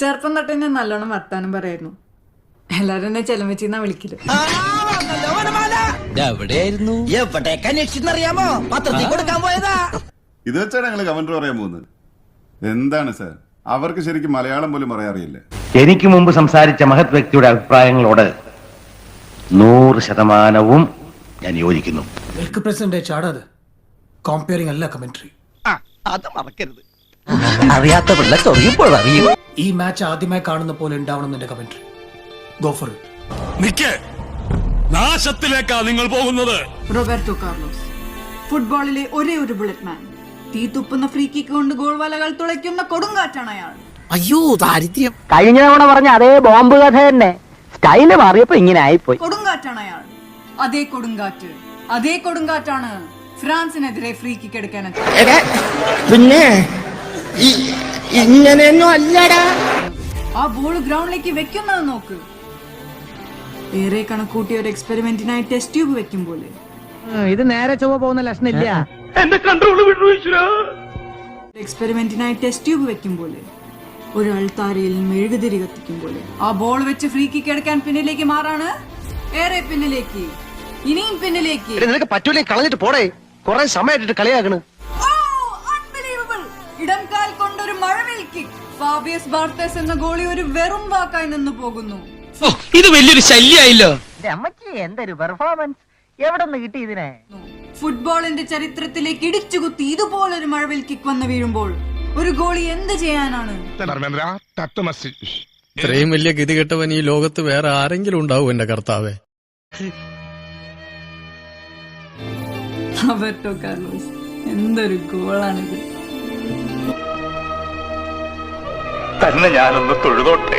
ചെറുപ്പം തൊട്ട് ഞാൻ നല്ലോണം വർത്താനം പറയായിരുന്നു. എല്ലാരും എന്നെ ചെലമച്ചിന്നാ വിളിക്കൽ. എവിടെയായിരുന്നു? എവിടേക്ക് അന്വേഷിച്ചെന്നറിയാമോ? പത്രത്തിൽ കൊടുക്കാൻ പോയതാ. ഇത് വെച്ചാണ് ഞങ്ങൾ കമന്റ് പറയാൻ പോകുന്നത്. എന്താണ് സാർ? അവർക്ക് ശരിക്കും മലയാളം പോലും പറയാൻ അറിയില്ല? എനിക്ക് മുമ്പ് സംസാരിച്ച മഹത് വ്യക്തിയുടെ അഭിപ്രായങ്ങളോട് നൂറ് ശതമാനവും ഞാൻ യോജിക്കുന്നു. മിൽക്ക് പ്രസിഡന്റ് ചാടാത്. കോമ്പയറിംഗ് അല്ല കമന്ററി. അത് മറക്കരുത്. അറിയാത്ത പിള്ള ചൊറിയുമ്പോൾ അറിയും ഈ മാച്ച് ആദ്യമായി കാണുന്ന പോലെ ഉണ്ടാവണം എന്റെ കമന്ററി ഗോഫർ നിക്കേ. നാശത്തിലേക്കാ നിങ്ങൾ പോകുന്നത്. റോബർട്ടോ കാർലോസ് ഫുട്ബോളിലെ ഒരേ ഒരു ബുള്ളറ്റ് മാൻ തീ തുപ്പുന്ന ഫ്രീ കിക്ക് കൊണ്ട് ഗോൾ വലകൾ തുളയ്ക്കുന്ന കൊടുങ്കാറ്റാണ് അയാൾ. അയ്യോ ദാരിദ്ര്യം. കഴിഞ്ഞ തവണ പറഞ്ഞ അതേ ബോംബ് കഥ തന്നെ. സ്റ്റൈൽ മാറിയപ്പോ ഇങ്ങനെ ആയിപ്പോയി. കൊടുങ്കാറ്റാണ് അയാൾ. അതേ കൊടുങ്കാറ്റ് അതേ കൊടുങ്കാറ്റാണ് ഫ്രാൻസിനെതിരെ ഫ്രീ കിക്ക് എടുക്കാൻ പിന്നെ ഇങ്ങനെയൊന്നും അല്ലടാ. ആ ബോൾ ഗ്രൗണ്ടിലേക്ക് വെക്കുന്നത് നോക്ക്. ഏറെ കണക്കൂട്ടിയ ഒരു എക്സ്പെരിമെന്റിനായി ടെസ്റ്റ് ട്യൂബ് വെക്കും പോലെ. ഇത് നേരെ ചൊവ്വ പോകുന്ന ലക്ഷണം ഇല്ല എക്സ്പെരിമെന്റിനായി ടെസ്റ്റ് ട്യൂബ് വെക്കും പോലെ. ഒരു അൾത്താരയിൽ മെഴുകുതിരി കത്തിക്കും പോലെ. ആ ബോൾ വെച്ച് ഫ്രീ കിക്ക് എടുക്കാൻ പിന്നിലേക്ക് മാറാണ്. ഏറെ പിന്നിലേക്ക്. ഇനിയും പിന്നിലേക്ക്. നിനക്ക് പറ്റൂലേ കളഞ്ഞിട്ട് പോടേ. കൊറേ സമയമായിട്ട് കളിയാക്കണ്. ഇടംകാൽ കൊണ്ടൊരു മഴവിൽ കിക്ക് ഫാബിയസ് ബാർത്തേസ് എന്ന ഗോളി ഒരു വെറും വാക്കായി നിന്ന് പോകുന്നു. ഇത് വലിയൊരു ശല്യായില്ലോ. എന്തൊരു പെർഫോമൻസ് എവിടെ നിന്ന് കിട്ടി ഇതിനെ? ഫുട്ബോളിന്റെ ചരിത്രത്തിലേക്ക് ഇടിച്ചുകുത്തി ഇതുപോലൊരു മഴവിൽ കിക്ക് വന്ന് വീഴുമ്പോൾ ഒരു ഗോളി എന്ത് ചെയ്യാനാണ്? ഇത്രയും വലിയ ഗതി കെട്ടവൻ ഈ ലോകത്ത് വേറെ ആരെങ്കിലും ഉണ്ടാവും എന്റെ കർത്താവേ. എന്തൊരു ഗോളാണിത്. തന്നെ ഞാനൊന്ന് തൊഴുതോട്ടെ?